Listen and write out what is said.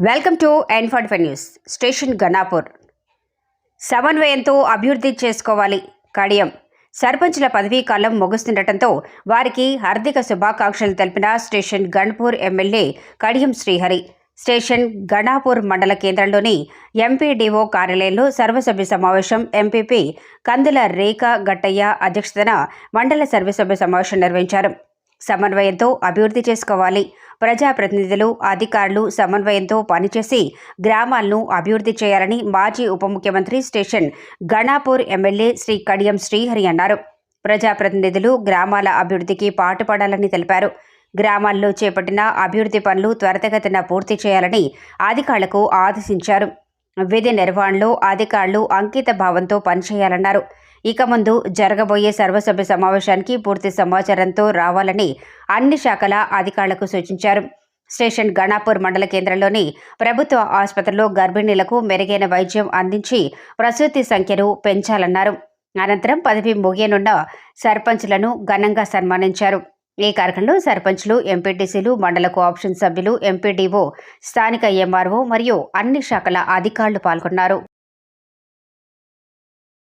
Welcome to N forty five news station Ganapur సమన్వయంతో అభివృద్ధి చేసుకోవాలి కడియం. సర్పంచ్ల పదవీ కాలం ముగుస్తుండటంతో వారికి హార్దిక శుభాకాంక్షలు తెలిపిన station Ganapur MLA Kadiyam Srihari. Station Ganapur మండల కేంద్రంలోని ఎంపీడీఓ కార్యాలయంలో సర్వసభ్య సమావేశం ఎంపీపీ కందుల రేఖ గట్టయ్య అధ్యక్షతన మండల సర్వసభ్య సమావేశం నిర్వహించారు. సమన్వయంతో అభివృద్ధి చేసుకోవాలి ప్రజాప్రతినిధులు అధికారులు సమన్వయంతో పనిచేసి గ్రామాలను అభివృద్ధి చేయాలని మాజీ ఉప ముఖ్యమంత్రి స్టేషన్ గణాపూర్ ఎమ్మెల్యే శ్రీ కడియం శ్రీహరి అన్నారు. ప్రజాప్రతినిధులు గ్రామాల అభివృద్ధికి పాటుపడాలని తెలిపారు. గ్రామాల్లో చేపట్టిన అభివృద్ధి పనులు త్వరితగతిన పూర్తి చేయాలని అధికారులకు ఆదేశించారు. విధి నిర్వహణలో అధికారులు అంకిత భావంతో పనిచేయాలన్నారు. ఇక ముందు జరగబోయే సర్వసభ్య సమావేశానికి పూర్తి సమాచారంతో రావాలని అన్ని శాఖల అధికారులకు సూచించారు. స్టేషన్ గణాపూర్ మండల కేంద్రంలోని ప్రభుత్వ ఆసుపత్రిలో గర్భిణీలకు మెరుగైన వైద్యం అందించి ప్రసూతి సంఖ్యను పెంచాలన్నారు. అనంతరం పదవి ముగియనున్న సర్పంచ్లను ఘనంగా సన్మానించారు. ఈ కార్యక్రమంలో సర్పంచ్లు ఎంపీటీసీలు మండల కోఆప్షన్ సభ్యులు ఎంపీడీఓ స్థానిక ఎంఆర్ఓ మరియు అన్ని శాఖల అధికారులు పాల్గొన్నారు.